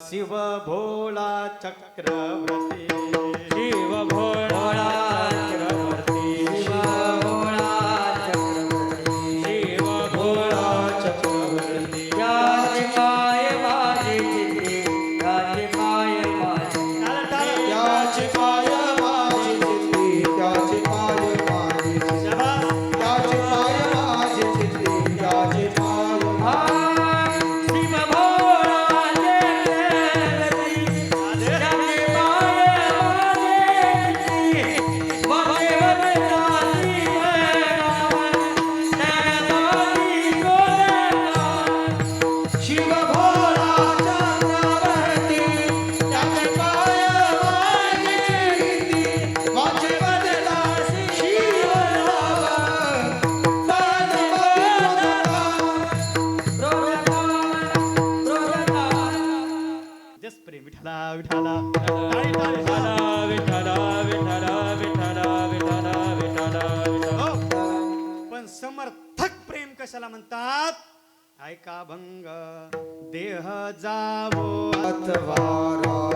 शिव भोळा चक्रवर्ती। शिव भोळा चक्रवर्ती। शिव भोळा चक्रवर्ती। शिव भोळा चक्रवर्ती। याची माय माझी चित्ती याची माय माझी पाय विठला विठाला. हो. पण समर्थक प्रेम कशाला म्हणतात ऐका भंग देह जावो अथवा